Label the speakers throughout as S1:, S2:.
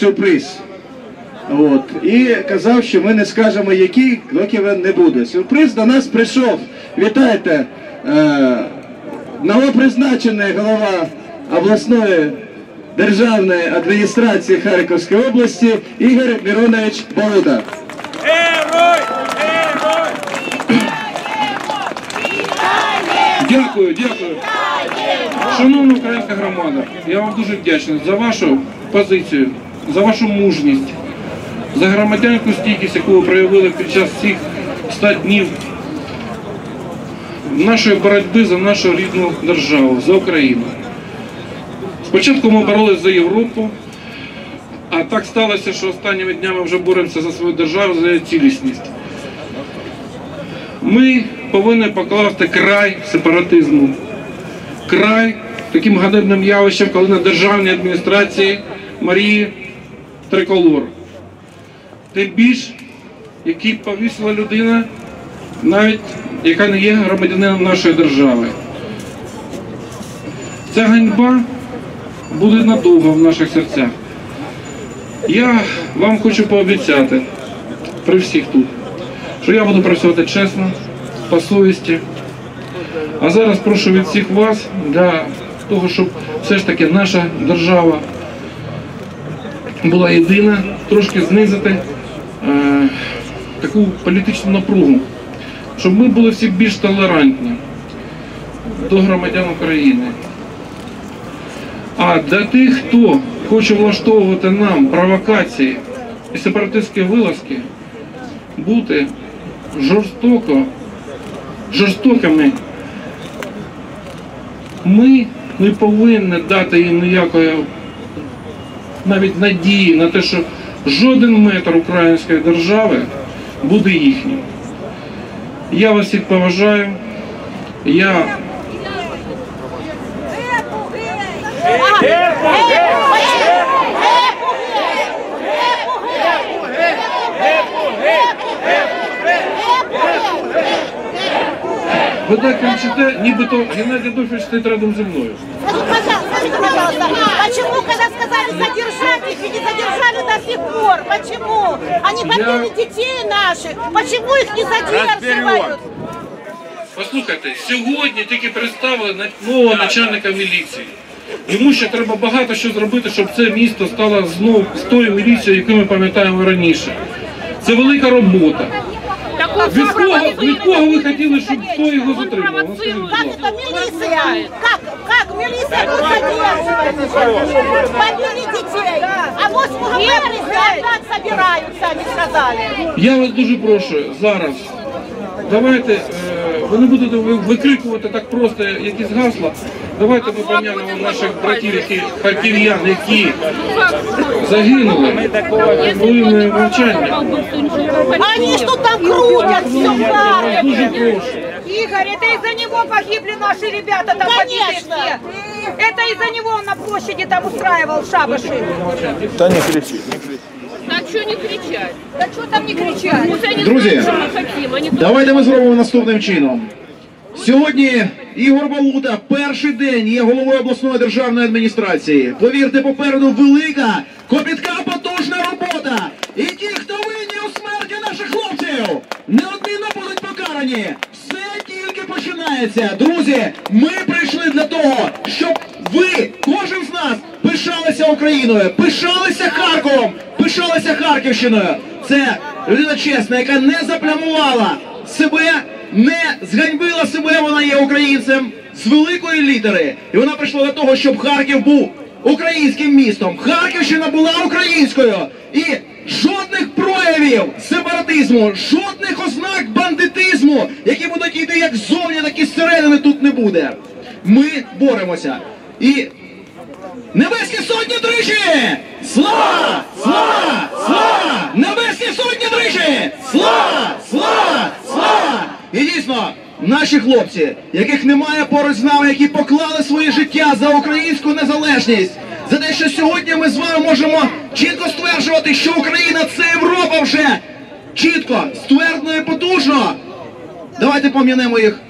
S1: сюрприз. От. І казав, що ми не скажемо, який, доки він не буде. Сюрприз до нас прийшов. Вітайте! Е, новопризначений голова обласної державної адміністрації Харківської області Ігор Миронович.
S2: Герой! Герой!
S3: Дякую, дякую. Шановна українська громада, я вам дуже вдячний за вашу позицію, за вашу мужність, за громадянську стійкість, яку ви проявили під час цих 100 днів нашої боротьби за нашу рідну державу, за Україну. Спочатку ми боролися за Європу, а так сталося, що останніми днями вже боремося за свою державу, за її цілісність. Ми повинні покласти край сепаратизму, край таким ганебним явищам, коли на державній адміністрації Марії триколор. Тим більш, який повісила людина, навіть яка не є громадянином нашої держави. Ця ганьба буде надовго в наших серцях. Я вам хочу пообіцяти при всіх тут, що я буду працювати чесно, по совісті. А зараз прошу від всіх вас для того, щоб все ж таки наша держава була єдина, трошки знизити е, таку політичну напругу, щоб ми були всі більш толерантні до громадян України. А для тих, хто хоче влаштовувати нам провокації і сепаратистські вилазки, бути жорстоко, жорстокими, ми не повинні дати їм ніякої навіть надії на те, що жоден метр української держави буде їхнім. Я вас всіх поважаю. Я ви так кричите, нібито Геннадій Адольфович стоїть рядом зі мною.
S4: Почему, сказали задержать их, и не задержали до сих пор? Почему? Они побили детей наших. Почему их не задерживают?
S3: Послухайте, сьогодні тільки представили нового начальника міліції. Йому ще треба багато що зробити, щоб це місто стало знову з тою міліцією, яку ми пам'ятаємо раніше. Це велика робота. Від кого, від кого ви хотіли, щоб хто його затримав?
S4: Это милиция? Как, как милиция задерживает? Побили детей. А 8 березня опять собираются, они сказали.
S3: Я вас дуже прошу зараз. Давайте, е, ви не будете ви- викрикувати так просто якісь гасла. Давайте ми пом'янемо наших братів, які харків'ян, які загинули хвилиною мовчання.
S4: Они что там крутят все
S3: Я вас дуже прошу.
S5: Игорь, это из-за него погибли наши ребята там побитые
S4: Конечно.
S5: все. Это из-за него он на площади там устраивал шабаши.
S6: А что не кричать?
S5: Да что там не кричать?
S6: Пусть они
S1: Друзі,
S6: знают, что мы хотим, они
S1: Давайте ми зробимо наступним чином. Сьогодні Ігор Балута перший день є головою обласної державної адміністрації. Повірте, попереду велика, копітка потужна робота. І ті, хто винні у смерті наших хлопців, неодмінно будуть покарані. Починається. Друзі, ми прийшли для того, щоб ви, кожен з нас, пишалися Україною, пишалися Харковом, пишалися Харківщиною. Це людина чесна, яка не заплямувала себе, не зганьбила себе, вона є українцем з великої літери. І вона прийшла до того, щоб Харків був українським містом. Харківщина була українською. І жодних проявів сепаратизму, жодних бандитизму, які будуть йти як ззовні, так і зсередини тут не буде. Ми боремося. І Небесні сотні тричі! Слава! Слава! Слава! Небесні сотні тричі! Слава! Слава! Слава! І дійсно, наші хлопці, яких немає поруч з нами, які поклали своє життя за українську незалежність, за те, що сьогодні ми з вами можемо чітко стверджувати, що Україна це Європа вже Чітко, ствердно і потужно. Давайте пом'янемо їх.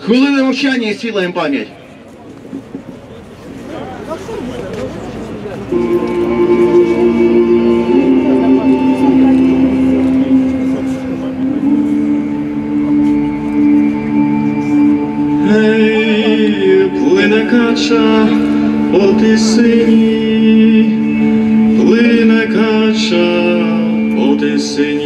S1: Хвилини мовчання і світла їм пам'ять.
S7: Гей, плине кача по тисині, плине кача по тисині.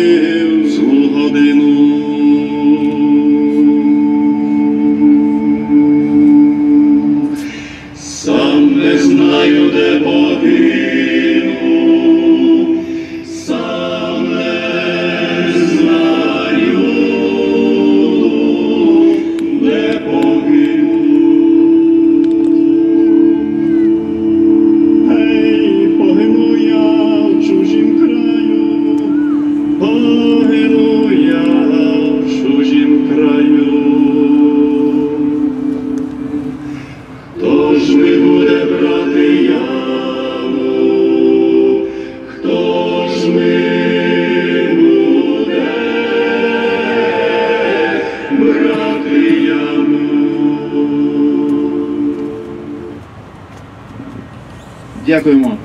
S1: Дякуємо.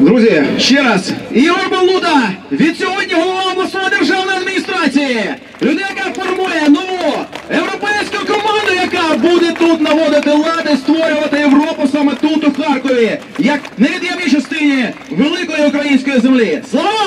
S1: Друзі, ще раз, Ігор Балуда, від сьогодні голова обласної державної адміністрації. Людина, яка формує нову європейську команду, яка буде тут наводити лади, створювати Європу саме тут, у Харкові, як невід'ємній частині великої української землі. Слава!